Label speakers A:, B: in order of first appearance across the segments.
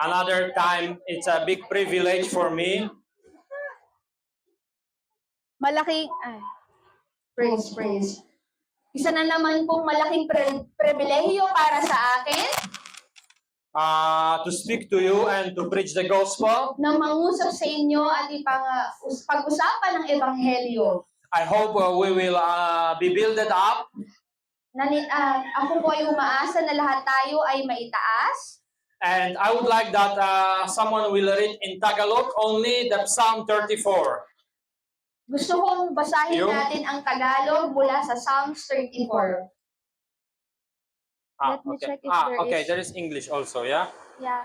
A: Another time, it's a big privilege for me.
B: Malaking, ay, praise, praise. Isa na naman pong malaking pre- pribilehiyo para sa akin
A: uh, to speak to you and to preach the gospel.
B: na mangusap sa inyo at ipang, us- pag-usapan ng Ebanghelyo.
A: I hope uh, we will uh, be builded up
B: Nani, ah, ako po ay umaasa na lahat tayo ay maitaas.
A: And I would like that uh, someone will read in Tagalog only the Psalm 34.
B: Gusto kong basahin
A: Yung-
B: natin ang Tagalog mula sa Psalms 34.
A: Ah,
B: Let me
A: okay.
B: check if
A: ah,
B: there
A: okay,
B: is-
A: there is English also, yeah?
B: Yeah.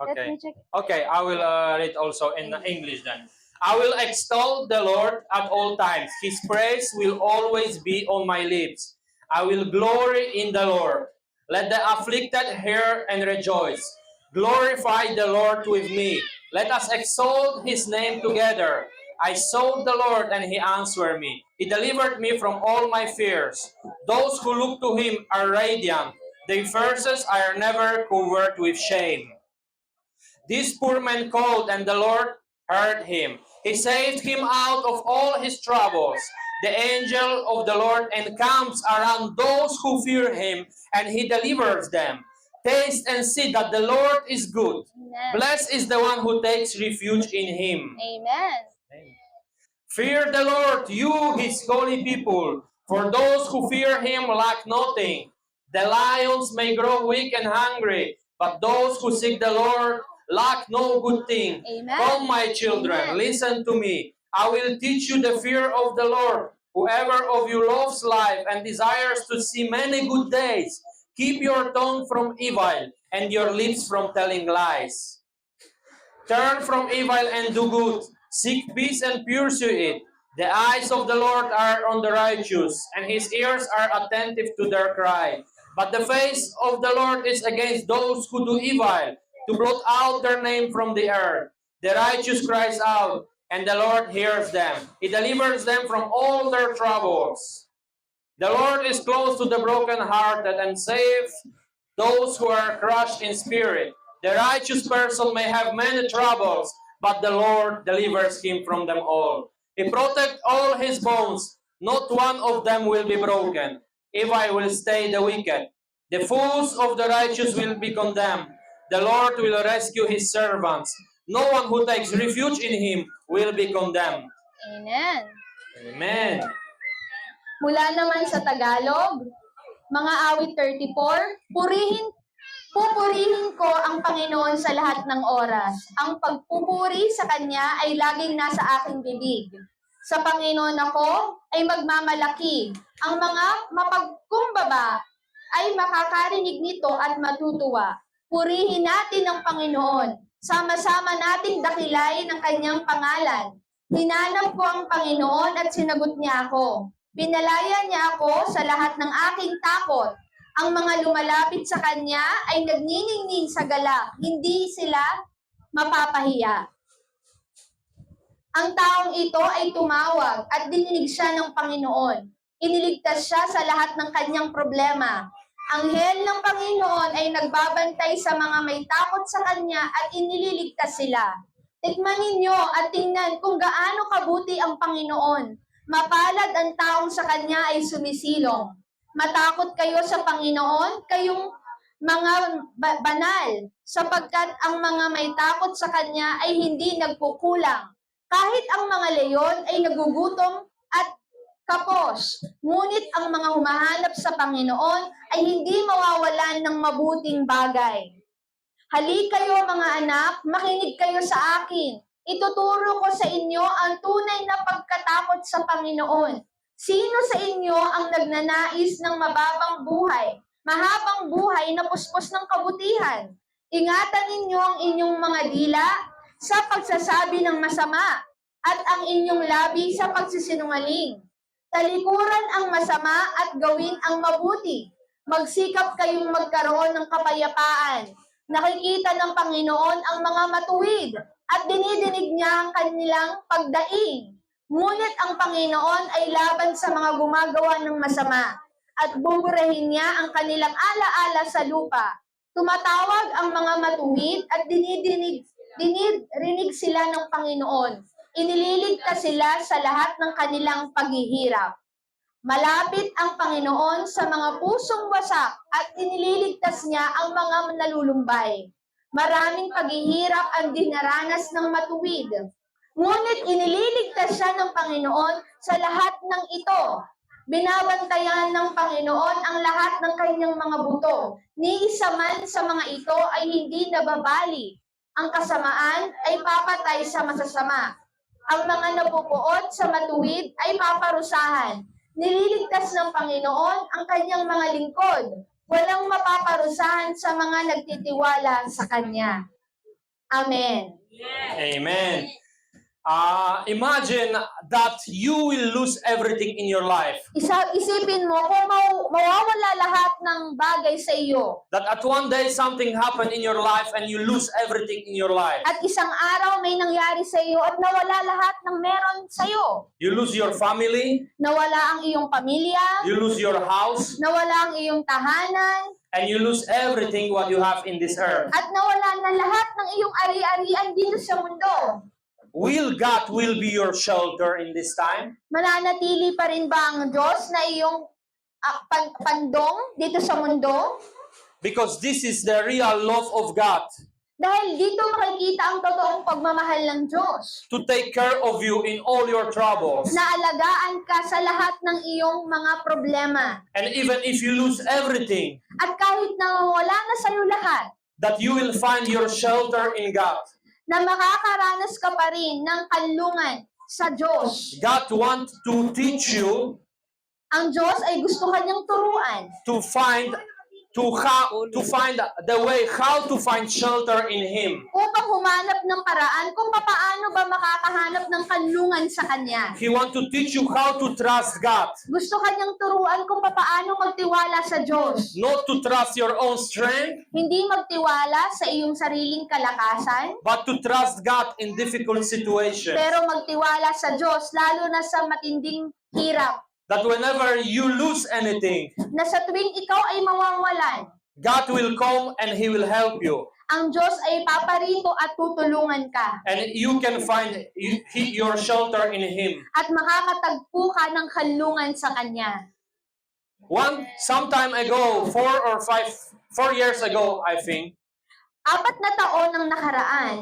B: Let
A: Okay.
B: me check.
A: Okay, I will uh, read also in English then. I will extol the Lord at all times. His praise will always be on my lips. I will glory in the Lord. Let the afflicted hear and rejoice. Glorify the Lord with me. Let us exalt his name together. I sought the Lord and he answered me. He delivered me from all my fears. Those who look to him are radiant. Their faces are never covered with shame. This poor man called, and the Lord heard him. He saved him out of all his troubles. The angel of the Lord encamps around those who fear him, and he delivers them. Taste and see that the Lord is good.
B: Amen.
A: Blessed is the one who takes refuge in him.
B: Amen.
A: Fear the Lord, you his holy people, for those who fear him lack nothing. The lions may grow weak and hungry, but those who seek the Lord lack no good thing.
B: Amen.
A: Come, my children,
B: Amen.
A: listen to me. I will teach you the fear of the Lord. Whoever of you loves life and desires to see many good days, keep your tongue from evil and your lips from telling lies. Turn from evil and do good. Seek peace and pursue it. The eyes of the Lord are on the righteous, and his ears are attentive to their cry. But the face of the Lord is against those who do evil, to blot out their name from the earth. The righteous cries out, and the Lord hears them. He delivers them from all their troubles. The Lord is close to the brokenhearted and saves those who are crushed in spirit. The righteous person may have many troubles, but the Lord delivers him from them all. He protects all his bones, not one of them will be broken. If I will stay the wicked, the fools of the righteous will be condemned. The Lord will rescue his servants. No one who takes refuge in him will be condemned.
B: Amen.
A: Amen.
B: Mula naman sa Tagalog, mga awit 34, purihin, pupurihin ko ang Panginoon sa lahat ng oras. Ang pagpupuri sa Kanya ay laging nasa aking bibig. Sa Panginoon ako ay magmamalaki. Ang mga mapagkumbaba ay makakarinig nito at matutuwa. Purihin natin ang Panginoon. Sama-sama nating dakilain ang kanyang pangalan. Hinanap ko ang Panginoon at sinagot niya ako. Pinalaya niya ako sa lahat ng aking takot. Ang mga lumalapit sa kanya ay nagniningning sa gala. Hindi sila mapapahiya. Ang taong ito ay tumawag at dininig siya ng Panginoon. Iniligtas siya sa lahat ng kanyang problema. Anghel ng Panginoon ay nagbabantay sa mga may takot sa kanya at inililigtas sila. Tikman ninyo at tingnan kung gaano kabuti ang Panginoon. Mapalad ang taong sa kanya ay sumisilong. Matakot kayo sa Panginoon, kayong mga ba- banal, sapagkat ang mga may takot sa kanya ay hindi nagkukulang. Kahit ang mga leyon ay nagugutom at kapos, ngunit ang mga humahanap sa Panginoon ay hindi mawawalan ng mabuting bagay. Hali kayo mga anak, makinig kayo sa akin. Ituturo ko sa inyo ang tunay na pagkatakot sa Panginoon. Sino sa inyo ang nagnanais ng mababang buhay, mahabang buhay na puspos ng kabutihan? Ingatan ninyo ang inyong mga dila sa pagsasabi ng masama at ang inyong labi sa pagsisinungaling. Talikuran ang masama at gawin ang mabuti. Magsikap kayong magkaroon ng kapayapaan. Nakikita ng Panginoon ang mga matuwid at dinidinig niya ang kanilang pagdaing. Ngunit ang Panginoon ay laban sa mga gumagawa ng masama at buburahin niya ang kanilang alaala sa lupa. Tumatawag ang mga matuwid at dinidinig, dinirinig sila ng Panginoon. Inililigtas sila sa lahat ng kanilang paghihirap. Malapit ang Panginoon sa mga pusong wasak at inililigtas niya ang mga nalulumbay. Maraming paghihirap ang dinaranas ng matuwid. Ngunit inililigtas siya ng Panginoon sa lahat ng ito. Binabantayan ng Panginoon ang lahat ng kanyang mga buto. Ni isa man sa mga ito ay hindi nababali. Ang kasamaan ay papatay sa masasama. Ang mga napupuot sa matuwid ay paparusahan. Nililigtas ng Panginoon ang kanyang mga lingkod. Walang mapaparusahan sa mga nagtitiwala sa Kanya. Amen.
A: Amen. Uh, imagine that you will lose everything in your life.
B: Isa, isipin mo kung maw- mawawala lahat ng bagay sa iyo
A: That at one day something happened in your life and you lose everything in your life.
B: at isang araw may nangyari sa iyo at nawala lahat ng meron sa iyo.
A: You lose your family,
B: Nawala ang iyong pamilya,
A: you lose your house,
B: nawala ang iyong tahanan,
A: and you lose everything what you have in this earth.
B: at nawala na lahat ng iyong ari-arian dito sa mundo.
A: Will God will be your shelter in this time?
B: Mananatili pa rin ba ang Diyos na iyong ah, pan- pandong dito sa mundo?
A: Because this is the real love of God
B: Dahil dito makikita ang totoong pagmamahal ng Diyos.
A: to take care of you in all your troubles.
B: na alagaan ka sa lahat ng iyong mga problema.
A: And even if you lose everything,
B: At kahit na wala na sa iyo lahat,
A: that you will find your shelter in God.
B: Na makakaranas ka pa rin ng kanlungan sa Diyos.
A: God wants to teach you
B: Ang Diyos ay gusto kanyang turuan
A: to find to how to find the way how to find shelter in him.
B: upang humanap ng paraan kung papaano ba makakahanap ng kanlungan sa Kanya.
A: He wants to teach you how to trust God,
B: Gusto kanyang turuan kung papaano magtiwala sa Diyos.
A: not to trust your own strength,
B: Hindi magtiwala sa iyong sariling kalakasan,
A: but to trust God in difficult situations.
B: pero magtiwala sa Diyos lalo na sa matinding hirap.
A: That whenever you lose anything,
B: na sa tuwing ikaw ay mawawalan,
A: God will come and He will help you,
B: ang Diyos ay paparito at tutulungan ka
A: and you can find he- your shelter in Him.
B: at makakatagpo ka ng kanlungan sa Kanya.
A: One sometime ago, four or five, four years ago, I think,
B: Apat na taon ang nakaraan,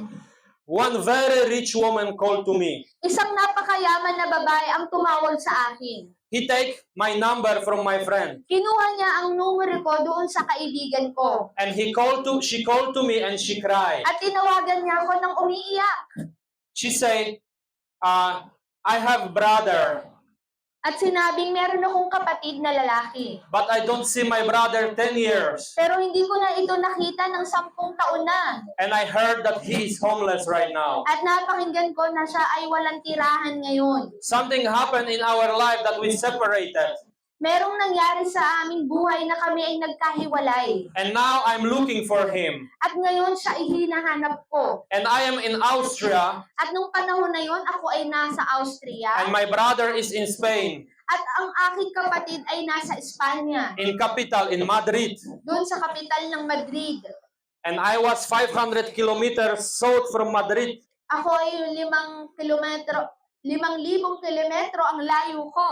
A: one very rich woman called to me.
B: isang napakayaman na babae ang tumawag sa akin.
A: He take my number from my friend,
B: Kinuha niya ang numero ko doon sa kaibigan ko
A: and he called to she called to me and she cried.
B: at tinawagan niya ako ng umiiyak.
A: She said, uh, "I have brother,
B: At sinabing meron akong kapatid na lalaki.
A: but I don't see my brother ten years,
B: Pero hindi ko na ito nakita ng sampung taon na.
A: and I heard that he is homeless right now."
B: At napakinggan ko na siya ay walang tirahan ngayon.
A: Something happened in our life that we separated,
B: Merong nangyari sa aming buhay na kami ay nagkahiwalay.
A: and now I'm looking for him.
B: At ngayon siya ay hinahanap ko.
A: And I am in Austria,
B: At nung panahon na yon, ako ay nasa Austria.
A: and my brother is in Spain,
B: At ang aking kapatid ay nasa Espanya.
A: in capital in Madrid.
B: Doon sa kapital ng Madrid.
A: And I was 500 kilometers south from Madrid.
B: Ako ay limang kilometro, limang libong kilometro ang layo ko.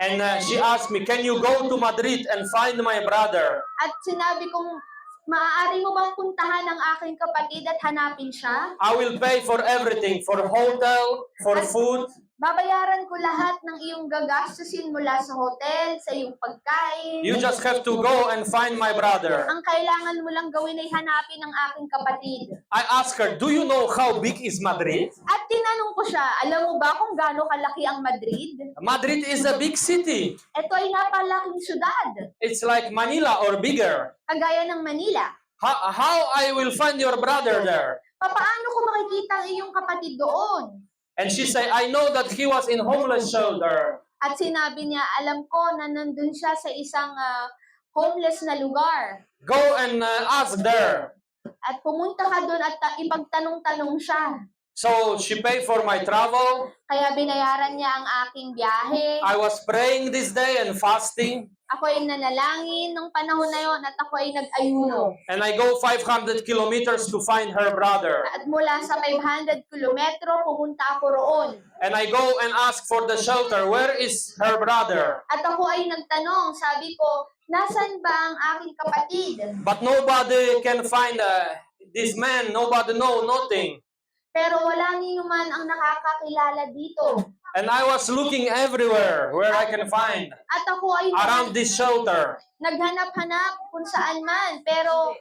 A: And uh, she asked me, Can you go to Madrid and find my brother?
B: At sinabi kong, maaari mo bang puntahan ang aking kapatid at hanapin siya?
A: I will pay for everything for hotel, for food.
B: Babayaran ko lahat ng iyong gagastusin mula sa hotel, sa iyong pagkain.
A: You just have to go and find my brother.
B: Ang kailangan mo lang gawin ay hanapin ang aking kapatid.
A: I asked her, Do you know how big is Madrid?
B: At tinanong ko siya, alam mo ba kung gaano kalaki ang Madrid?
A: Madrid is a big city.
B: Ito ay napalaking syudad,
A: It's like Manila or bigger.
B: kagaya ng Manila.
A: How, how I will find your brother there?
B: Papaano ko makikita ang iyong kapatid doon?
A: And she said, I know that he was in homeless shelter.
B: At sinabi niya, alam ko na nandun siya sa isang ah, homeless na lugar.
A: Go and uh, ask there.
B: At pumunta ka doon at ipagtanong-tanong siya.
A: So she paid for my travel.
B: Kaya binayaran niya ang aking biyahe.
A: I was praying this day and fasting.
B: Ako ay nanalangin nung panahon na yon at ako ay nag-ayuno.
A: And I go 500 kilometers to find her brother.
B: At mula sa 500 kilometro, pumunta ako roon.
A: And I go and ask for the shelter. Where is her brother?
B: At ako ay nagtanong, sabi ko, nasan ba ang aking kapatid?
A: But nobody can find uh, this man. Nobody know nothing.
B: Pero wala ni naman ang nakakakilala dito.
A: And I was looking everywhere where I can find
B: At ako ay
A: around this shelter.
B: naghanap-hanap kung saan man. Pero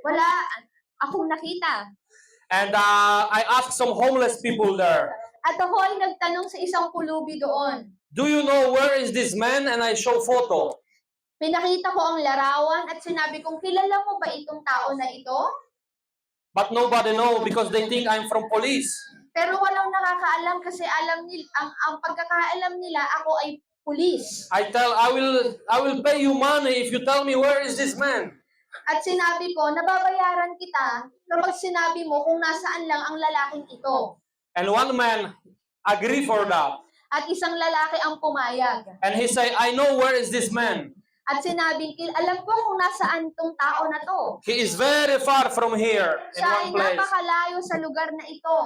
B: wala akong nakita.
A: And uh, I asked some homeless people there.
B: At ako ay nagtanong sa isang pulubi doon.
A: Do you know where is this man? And I show photo.
B: Pinakita ko ang larawan at sinabi kong, kilala mo ba itong tao na ito?
A: But nobody know because they think I'm from police.
B: Pero walang nakakaalam kasi alam nila, ang, ang pagkakaalam nila, ako ay pulis.
A: I tell I will I will pay you money if you tell me where is this man.
B: At sinabi ko, nababayaran kita kapag sinabi mo kung nasaan lang ang lalaking ito.
A: And one man agree for that.
B: At isang lalaki ang pumayag.
A: And he say, I know where is this man.
B: At sinabi, "Kil- alam ko kung nasaan tong tao na to.
A: He is very far from here in
B: Siya ay
A: one place.
B: napakalayo sa lugar na ito.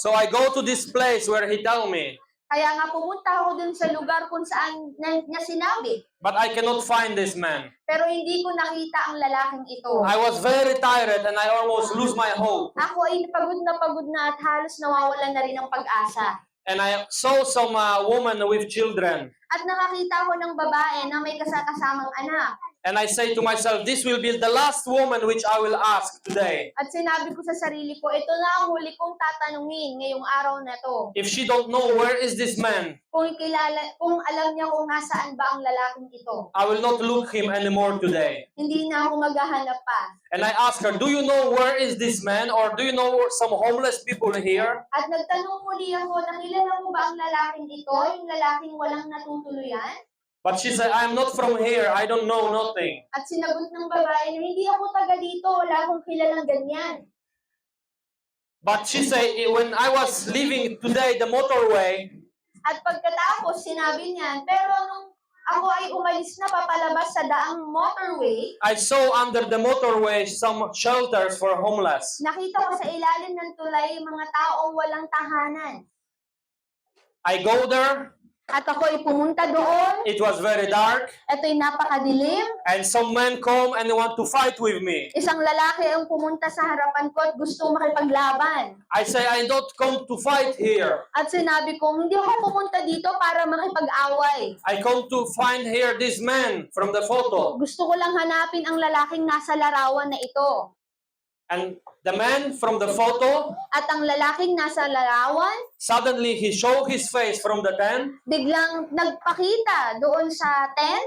A: So I go to this place where he tell me,
B: Kaya nga pumunta ako dun sa lugar kung saan na, niya sinabi.
A: but I cannot find this man.
B: Pero hindi ko nakita ang lalaking ito.
A: I was very tired and I almost lose my hope.
B: Ako ay pagod na pagod na at halos nawawalan na rin ng pag-asa.
A: And I saw some uh, woman with children.
B: At nakakita ko ng babae na may kasakasamang anak.
A: And I say to myself, this will be the last woman which I will ask today.
B: At sinabi ko sa sarili ko, ito na ang huli kong tatanungin ngayong araw na to.
A: If she don't know where is this man,
B: Kung kilala, kung alam niya kung nasaan ba ang lalaking ito.
A: I will not look him anymore today.
B: Hindi na ako maghahanap pa.
A: And I ask her, do you know where is this man? Or do you know some homeless people here?
B: At nagtanong muli ako, nakilala mo ba ang lalaking ito? Yung lalaking walang natutuluyan?
A: But she said, I'm not from here. I don't know nothing.
B: At sinagot ng babae na hindi ako taga dito, wala akong kilalang ganyan.
A: But she said, when I was leaving today the motorway,
B: At pagkatapos, sinabi niyan, pero nung ako ay umalis na papalabas sa daang motorway,
A: I saw under the motorway some shelters for homeless.
B: nakita ko sa ilalim ng tulay mga taong walang tahanan.
A: I go there.
B: At ako ay pumunta doon.
A: It was very dark.
B: Ito'y napakadilim.
A: And some men come and want to fight with me.
B: Isang lalaki ang pumunta sa harapan ko at gusto makipaglaban.
A: I say, I don't come to fight here.
B: At sinabi ko, hindi ako pumunta dito para makipag-away.
A: I come to find here this man from the photo.
B: Gusto ko lang hanapin ang lalaking nasa larawan na ito.
A: And the man from the photo,
B: At ang lalaking nasa larawan,
A: suddenly he showed his face from the tent
B: biglang nagpakita doon sa tent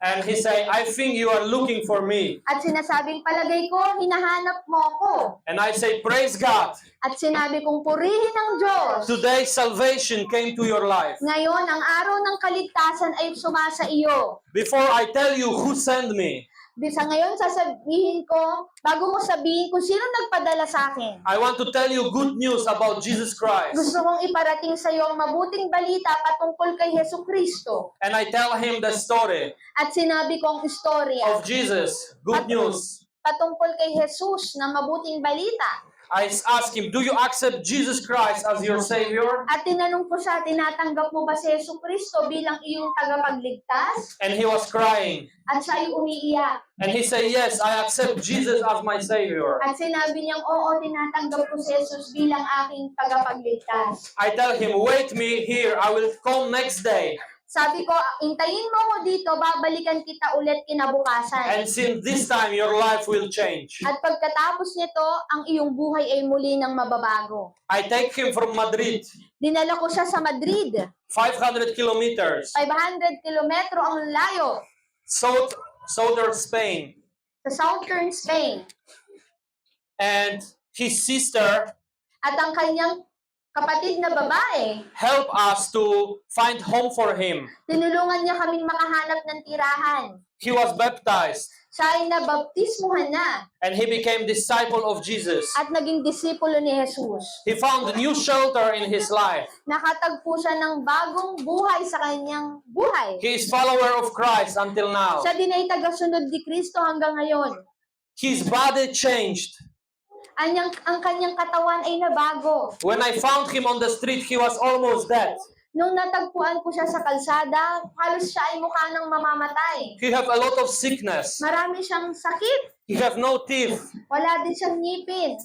A: and he say, I think you are looking for me.
B: at sinasabing palagay ko, hinahanap mo ako.
A: And I say, praise God.
B: At sinabi kong purihin ng Diyos.
A: Today salvation came to your life.
B: Ngayon, ang araw ng kaligtasan ay sumasa iyo.
A: Before I tell you who sent me,
B: Di sa ngayon, sasabihin ko, bago mo sabihin kung sino nagpadala sa akin,
A: I want to tell you good news about Jesus Christ.
B: gusto kong iparating sa iyo ang mabuting balita patungkol kay Heso Kristo.
A: And I tell him the story
B: At sinabi ko ang istorya
A: of Jesus. Good news.
B: patungkol kay Jesus na mabuting balita.
A: I ask him, Do you accept Jesus Christ as your Savior?
B: At tinanong ko siya, tinatanggap mo ba si Heso Kristo bilang iyong tagapagligtas?
A: And he was crying.
B: At siya ay umiiyak.
A: And he said, Yes, I accept Jesus as my Savior.
B: At sinabi niyang, oo, tinatanggap ko si Jesus bilang aking tagapagligtas.
A: I tell him, Wait me here. I will come next day.
B: Sabi ko, intayin mo ko dito, babalikan kita ulit kinabukasan.
A: And since this time, your life will change.
B: At pagkatapos nito, ang iyong buhay ay muli ng mababago.
A: I take him from Madrid,
B: Dinala ko siya sa Madrid.
A: 500 kilometers,
B: 500 kilometro ang layo
A: south, southern Spain.
B: sa southern Spain.
A: And his sister
B: At ang kanyang kapatid na babae.
A: help us to find home for him.
B: Tinulungan niya kaming makahanap ng tirahan.
A: He was baptized
B: Siya ay nabaptismuhan na
A: and he became disciple of Jesus.
B: at naging disipulo ni Jesus.
A: He found new shelter in his life.
B: Nakatagpo siya ng bagong buhay sa kanyang buhay.
A: He is follower of Christ until now.
B: Siya din ay tagasunod ni Kristo hanggang ngayon.
A: His body changed.
B: Anyang, ang kanyang katawan ay nabago.
A: When I found him on the street, he was almost dead.
B: Nung natagpuan ko siya sa kalsada, halos siya ay mukha ng mamamatay.
A: He have a lot of sickness.
B: Marami siyang sakit.
A: He have no teeth.
B: Wala din siyang ngipin.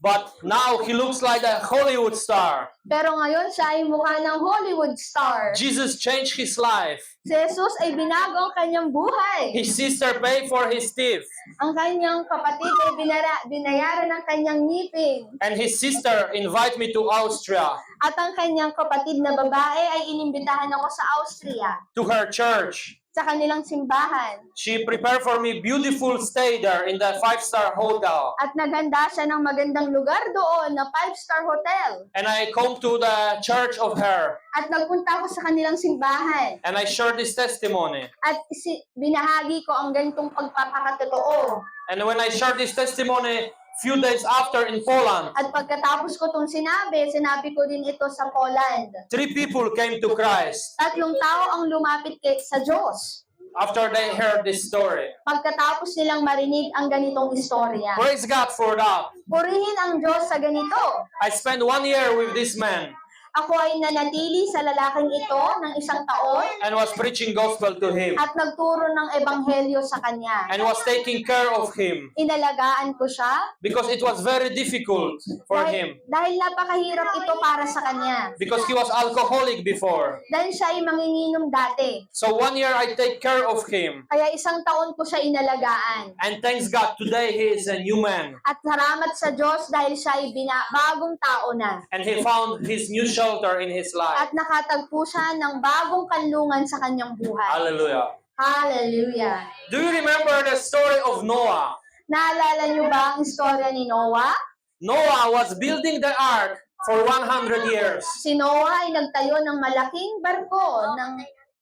A: But now he looks like a Hollywood star.
B: Pero ngayon siya ay mukha ng Hollywood star.
A: Jesus changed his life.
B: Si Jesus ay binago ang kanyang buhay.
A: His sister paid for his teeth.
B: Ang kanyang kapatid ay binara, binayaran ng kanyang ngipin.
A: And his sister invite me to Austria,
B: At ang kanyang kapatid na babae ay inimbitahan ako sa Austria,
A: to her church.
B: Sa kanilang simbahan.
A: She prepared for me beautiful stay there in the five-star hotel.
B: At naghanda siya ng magandang lugar doon na five-star hotel.
A: And I come to the church of her.
B: At nagpunta ako sa kanilang simbahan.
A: And I share this testimony.
B: At si, binahagi ko ang ganitong pagpapakatotoo.
A: And when I share this testimony, few days after in Poland,
B: At pagkatapos ko itong sinabi, sinabi ko din ito sa Poland.
A: three people came to Christ
B: Tatlong tao ang lumapit kay, sa Diyos.
A: after they heard this story.
B: Pagkatapos nilang marinig ang ganitong istorya.
A: Praise God for that.
B: Purihin ang Diyos sa ganito.
A: I spent one year with this man
B: Ako ay nanatili sa lalaking ito ng isang taon
A: and was preaching gospel to him
B: at nagturo ng ebanghelyo sa kanya.
A: and was taking care of him
B: Inalagaan ko siya
A: because it was very difficult for
B: dahil,
A: him
B: dahil napakahirap ito para sa kanya.
A: because he was alcoholic before.
B: Dahil siya ay manginginom dati.
A: So one year I take care of him
B: Kaya isang taon ko siya inalagaan.
A: and thanks God today he is a new man
B: At salamat sa Diyos dahil siya ay bina- bagong tao na.
A: and he found his new shelter in his life.
B: At nakatagpo siya ng bagong kanlungan sa kanyang buhay.
A: Hallelujah.
B: Hallelujah.
A: Do you remember the story of Noah?
B: Naalala niyo ba ang istorya ni Noah?
A: Noah was building the ark for 100 years.
B: Si Noah ay nagtayo ng malaking barko ng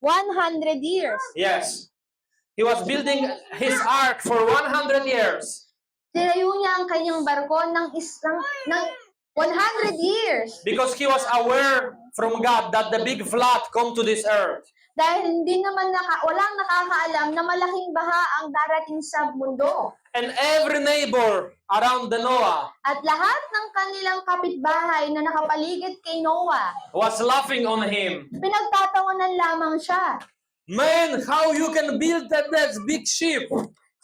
B: 100 years.
A: Yes. He was building his ark for 100 years
B: Tinayo niya ang kanyang barko ng isang ng 100 years.
A: because he was aware from God that the big flood come to this earth.
B: Dahil hindi naman naka, walang nakakaalam na malaking baha ang darating sa mundo.
A: And every neighbor around the Noah
B: At lahat ng kanilang kapitbahay na nakapaligid kay Noah,
A: was laughing on him.
B: pinagtatawanan lamang siya.
A: Man, how you can build that, that big ship?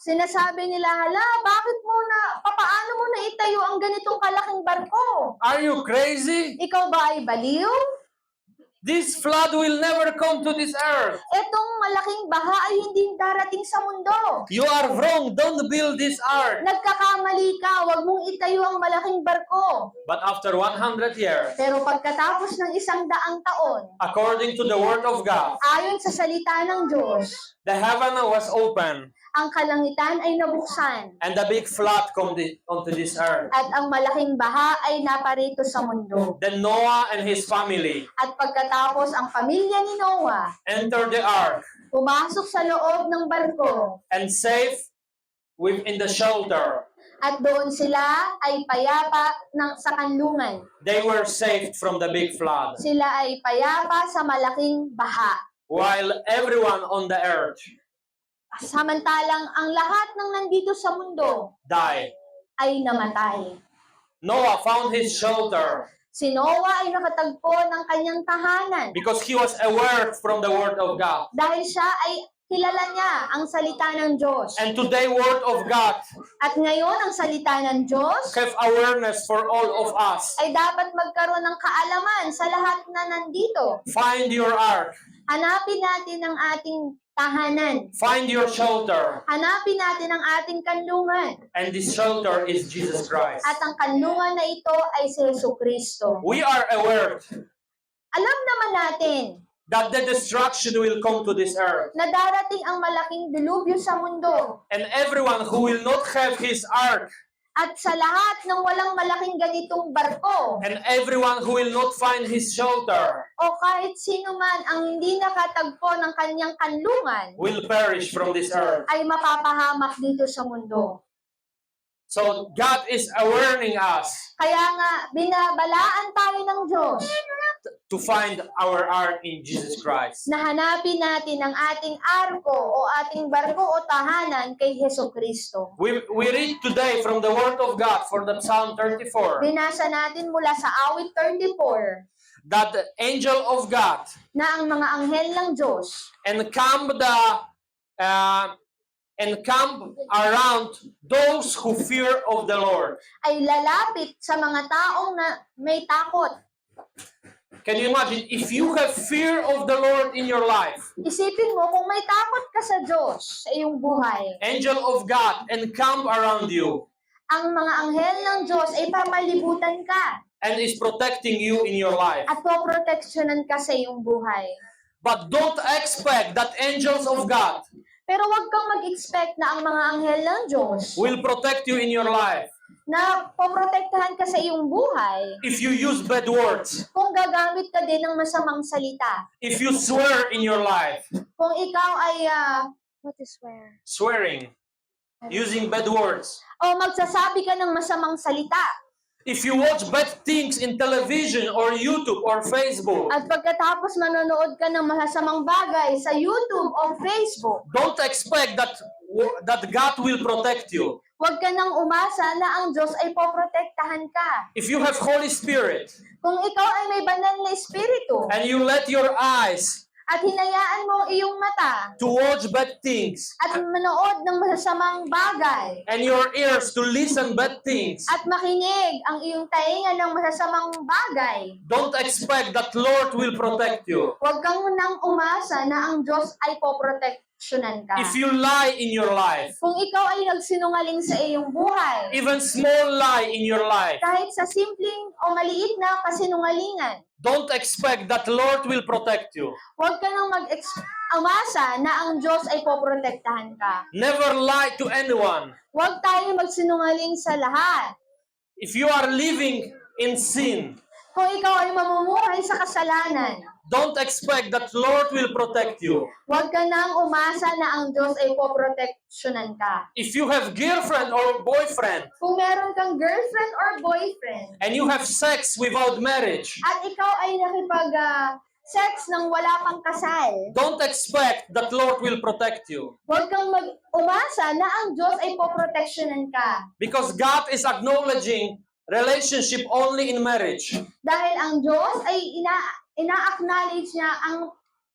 B: Sinasabi nila, hala, bakit mo na, papaano mo na itayo ang ganitong kalaking barko?
A: Are you crazy?
B: Ikaw ba ay baliw?
A: This flood will never come to this earth.
B: Etong malaking baha ay hindi darating sa mundo.
A: You are wrong. Don't build this ark.
B: Nagkakamali ka, wag mong itayo ang malaking barko.
A: But after 100 years,
B: Pero pagkatapos ng isang daang taon,
A: according to the word of God,
B: ayon sa salita ng Diyos,
A: the heaven was open
B: ang kalangitan ay nabuksan
A: and the big flood come onto this earth.
B: at ang malaking baha ay naparito sa mundo.
A: Then Noah and his family
B: At pagkatapos ang pamilya ni Noah,
A: entered the ark
B: pumasok sa loob ng barko
A: and safe within the shelter.
B: at doon sila ay payapa ng, sa kanlungan.
A: They were saved from the big flood,
B: Sila ay payapa sa malaking baha.
A: While everyone on the earth
B: Samantalang ang lahat ng nandito sa mundo
A: died.
B: ay namatay.
A: Noah found his shelter
B: Si Noah ay nakatagpo ng kanyang tahanan
A: because he was aware from the word of God.
B: dahil siya ay kilala niya ang salita ng Diyos.
A: And today, word of God
B: At ngayon, ang salita ng Diyos
A: have awareness for all of us.
B: ay dapat magkaroon ng kaalaman sa lahat na nandito.
A: Find your ark.
B: Hanapin natin ang ating tahanan.
A: Find your shelter.
B: Hanapin natin ang ating kanlungan.
A: And this shelter is Jesus Christ.
B: At ang kanlungan na ito ay si Yesu Kristo.
A: We are aware
B: Alam naman natin
A: that the destruction will come to this earth.
B: na darating ang malaking dilubyo sa mundo.
A: And everyone who will not have his ark
B: At sa lahat ng walang malaking ganitong barko,
A: and everyone who will not find his shelter
B: o kahit sino man ang hindi nakatagpo ng kanyang kanlungan,
A: will perish from this earth.
B: ay mapapahamak dito sa mundo.
A: So God is warning us
B: Kaya nga, binabalaan tayo ng Diyos
A: to find our art in Jesus Christ.
B: na hanapin natin ang ating arko o ating barko o tahanan kay Heso Kristo.
A: We, we read today from the Word of God for the Psalm 34
B: Binasa natin mula sa awit 34
A: that the angel of God
B: na ang mga anghel ng Diyos
A: encamp the uh, encamp around those who fear of the Lord.
B: ay lalapit sa mga taong na may takot.
A: Can you imagine if you have fear of the Lord in your life?
B: Isipin mo kung may takot ka sa Diyos sa iyong buhay,
A: Angel of God encamp around you
B: ang mga anghel ng Diyos ay pamalibutan ka
A: and is protecting you in your life.
B: at poproteksyonan ka sa iyong buhay.
A: But don't expect that angels of God
B: Pero huwag kang mag-expect na ang mga anghel ng Diyos
A: will protect you in your life
B: na poprotektahan ka sa iyong buhay
A: if you use bad words,
B: kung gagamit ka din ng masamang salita.
A: if you swear in your life,
B: Kung ikaw ay, ah, what is swear?
A: swearing, using bad words.
B: O magsasabi ka ng masamang salita.
A: If you watch bad things in television or YouTube or Facebook,
B: At pagkatapos manonood ka ng masasamang bagay sa YouTube o Facebook,
A: don't expect that that God will protect you.
B: huwag ka nang umasa na ang Diyos ay poprotektahan ka.
A: If you have Holy Spirit
B: Kung ikaw ay may banal na espiritu
A: and you let your eyes
B: at hinayaan mo iyong mata
A: to watch bad things
B: at manood ng masasamang bagay
A: and your ears to listen bad things,
B: at makinig ang iyong tainga ng masasamang bagay,
A: don't expect that Lord will protect you.
B: huwag kang nang umasa na ang Diyos ay poproteksyonan ka.
A: If you lie in your life,
B: Kung ikaw ay nagsinungaling sa iyong buhay,
A: even small lie in your life,
B: kahit sa simpleng o maliit na kasinungalingan,
A: don't expect that Lord will protect you.
B: huwag ka nang mag-umasa na ang Diyos ay poprotektahan ka.
A: Never lie to anyone.
B: Huwag tayo magsinungaling sa lahat.
A: If you are living in sin,
B: Kung ikaw ay mamumuhay sa kasalanan,
A: don't expect that Lord will protect you.
B: huwag ka nang umasa na ang Diyos ay poproteksyonan ka.
A: If you have girlfriend or boyfriend
B: Kung meron kang girlfriend or boyfriend,
A: and you have sex without marriage,
B: at ikaw ay nakipag ah, sex nang wala pang kasal,
A: don't expect that Lord will protect you.
B: huwag kang mag-umasa na ang Diyos ay poproteksyonan ka.
A: Because God is acknowledging relationship only in marriage.
B: Dahil ang Diyos ay ina ina-acknowledge niya ang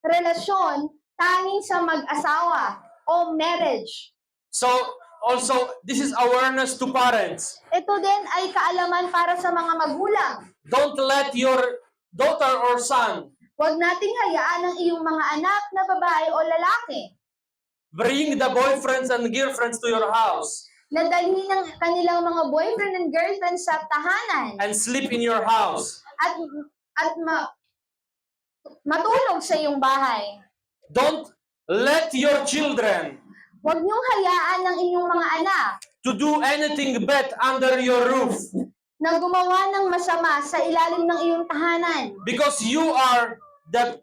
B: relasyon tanging sa mag-asawa o marriage.
A: So also this is awareness to parents.
B: Ito din ay kaalaman para sa mga magulang.
A: Don't let your daughter or son
B: Huwag nating hayaan ang iyong mga anak na babae o lalaki
A: bring the boyfriends and girlfriends to your house
B: na dalhin ng kanilang mga boyfriend and girlfriend sa tahanan
A: and sleep in your house.
B: at at ma, matulog sa iyong bahay.
A: Don't let your children
B: Huwag niyong hayaan ng inyong mga anak
A: to do anything bad under your roof
B: na gumawa ng masama sa ilalim ng iyong tahanan.
A: because you are the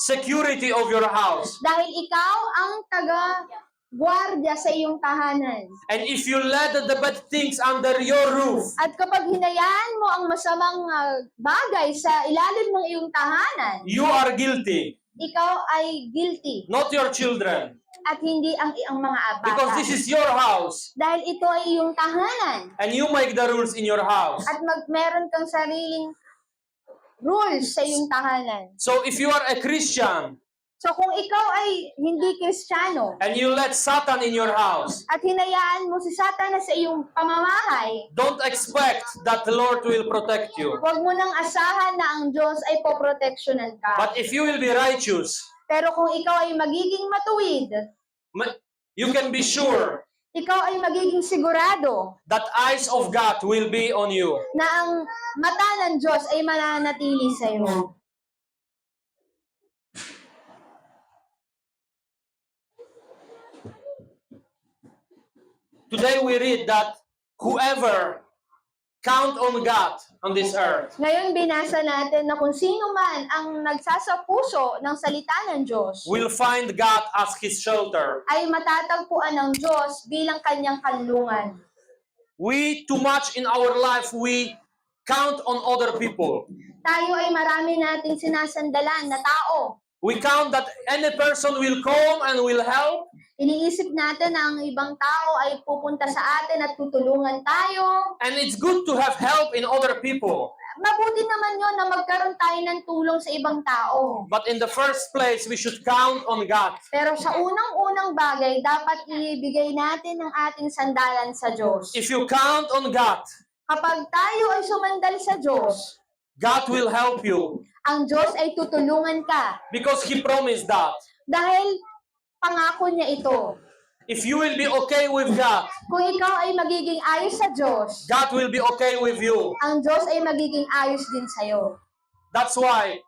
A: security of your house.
B: Dahil ikaw ang taga gwardiya sa iyong tahanan.
A: And if you let the bad things under your roof,
B: At kapag hinayaan mo ang masamang ah, bagay sa ilalim ng iyong tahanan,
A: you are guilty,
B: ikaw ay guilty
A: not your children.
B: at hindi ang ang mga bata.
A: Because this is your house
B: Dahil ito ay iyong tahanan
A: and you make the rules in your house.
B: at mag meron kang sariling rules sa iyong tahanan.
A: So if you are a Christian
B: So kung ikaw ay hindi Kristiyano
A: and you let Satan in your house,
B: at hinayaan mo si Satanas sa iyong pamamahay,
A: don't expect that the Lord will protect you.
B: huwag mo nang asahan na ang Diyos ay poproteksyonan ka.
A: But if you will be righteous,
B: Pero kung ikaw ay magiging matuwid,
A: ma- you can be sure
B: ikaw ay magiging sigurado
A: that eyes of God will be on you.
B: na ang mata ng Diyos ay mananatili sa iyo.
A: Today we read that whoever count on God on this earth
B: Ngayon binasa natin na kung sino man ang nagsasapuso ng salita ng Diyos
A: will find God as his shelter.
B: ay matatagpuan ng Diyos bilang kanyang kanlungan.
A: We too much in our life we count on other people.
B: Tayo ay marami nating sinasandalan na tao.
A: We count that any person will come and will help,
B: Iniisip natin na ang ibang tao ay pupunta sa atin at tutulungan tayo.
A: and it's good to have help in other people.
B: Mabuti naman yon na magkaroon tayo ng tulong sa ibang tao.
A: But in the first place, we should count on God.
B: Pero sa unang-unang bagay, dapat ibigay natin ang ating sandalan sa Diyos.
A: If you count on God,
B: Kapag tayo ay sumandal sa Diyos,
A: God will help you
B: ang Diyos ay tutulungan ka.
A: because He promised that.
B: Dahil pangako niya ito.
A: If you will be okay with God,
B: Kung ikaw ay magiging ayos sa Diyos,
A: God will be okay with you.
B: ang Diyos ay magiging ayos din sa'yo.
A: That's why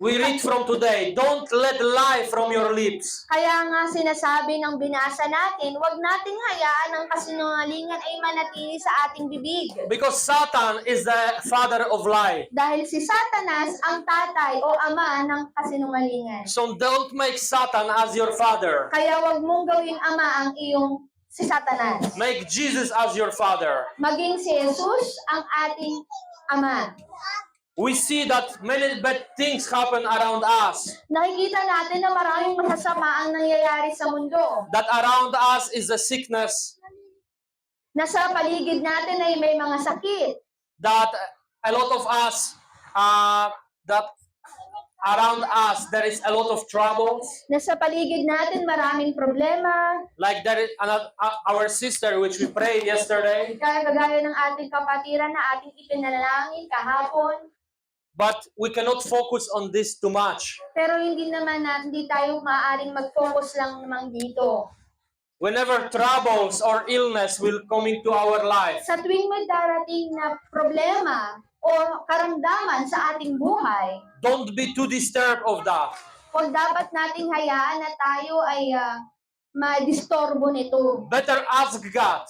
A: we read from today don't let lie from your lips.
B: Kaya nga sinasabi ng binasa natin, huwag nating hayaan ang kasinungalingan ay manatili sa ating bibig.
A: Because Satan is the father of lie.
B: Dahil si Satanas ang tatay o ama ng kasinungalingan.
A: So don't make Satan as your father.
B: Kaya huwag mong gawing ama ang iyong si Satanas.
A: Make Jesus as your father.
B: Maging si Jesus ang ating ama.
A: We see that many bad things happen around us.
B: Nakikita natin na maraming masasama ang nangyayari sa mundo.
A: That around us is the sickness,
B: Nasa paligid natin ay may mga sakit.
A: that a lot of us, uh, that around us there is a lot of troubles.
B: Nasa paligid natin maraming problema.
A: Like there is another, uh, our sister, which we prayed yesterday.
B: Kaya kagaya ng ating kapatiran na ating ipinalangin kahapon.
A: But we cannot focus on this too much.
B: Pero hindi naman na, hindi tayo maaaring mag-focus lang naman dito.
A: Whenever troubles or illness will come into our life,
B: Sa tuwing may darating na problema o karamdaman sa ating buhay,
A: don't be too disturbed of that.
B: huwag dapat nating hayaan na tayo ay ah, ma-distorbo nito.
A: Better ask God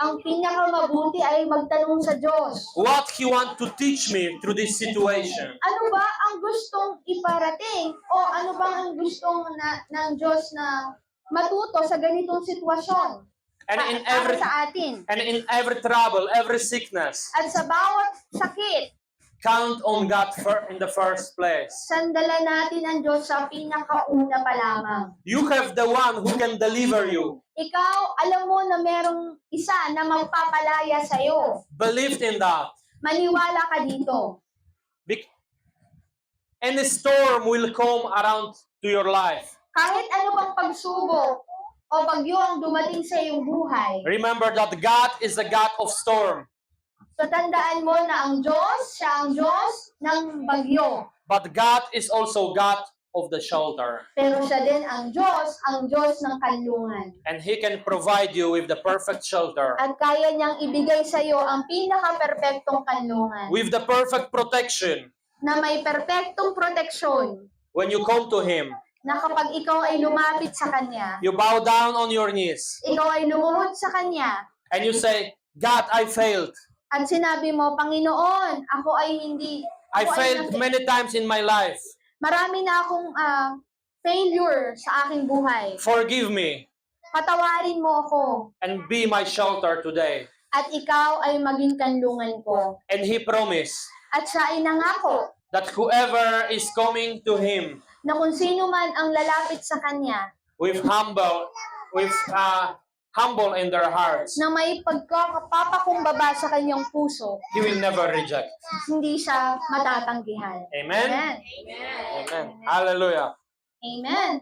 B: Ang pinakamabuti ay magtanong sa Diyos.
A: what He want to teach me through this situation.
B: Ano ba ang gustong iparating o ano ba ang gustong na, ng Diyos na matuto sa ganitong sitwasyon
A: And in every
B: sa atin.
A: and in every trouble, every sickness,
B: At sa bawat sakit,
A: count on God for, in the first place.
B: sandalan natin ang Diyos sa pinakauna pa lamang.
A: You have the one who can deliver you.
B: Ikaw, alam mo na merong isa na magpapalaya sa'yo.
A: Believe in that.
B: Maniwala ka dito.
A: Bec- Any storm will come around to your life.
B: Kahit ano pang pagsubok o bagyo ang dumating sa iyong buhay,
A: Remember that God is the God of storm,
B: so tandaan mo na ang Diyos, siya ang Diyos ng bagyo.
A: but God is also God of the shelter.
B: Pero siya din ang Diyos, ang Diyos ng kanlungan.
A: And He can provide you with the perfect shelter,
B: At kaya niyang ibigay sa iyo ang pinaka-perpektong kanlungan
A: with the perfect protection
B: na may perpektong proteksyon
A: when you come to Him.
B: na kapag ikaw ay lumapit sa Kanya,
A: You bow down on your knees
B: ikaw ay lumuhod sa Kanya,
A: and you say, God, I failed.
B: At sinabi mo, Panginoon, ako ay hindi,
A: I
B: ako ay
A: failed
B: nasi-
A: many times in my life.
B: marami na akong ah, failure sa aking buhay.
A: Forgive me
B: Patawarin mo ako,
A: and be my shelter today.
B: at ikaw ay maging kanlungan ko.
A: And He promised
B: At siya ay nangako
A: that whoever is coming to Him
B: na kung sino man ang lalapit sa Kanya,
A: with humble, with uh, humble in their hearts,
B: na may pagkakapapakumbaba sa kanyang puso,
A: He will never reject.
B: hindi siya matatanggihan.
A: Amen.
B: Amen.
A: Amen. Hallelujah.
B: Amen.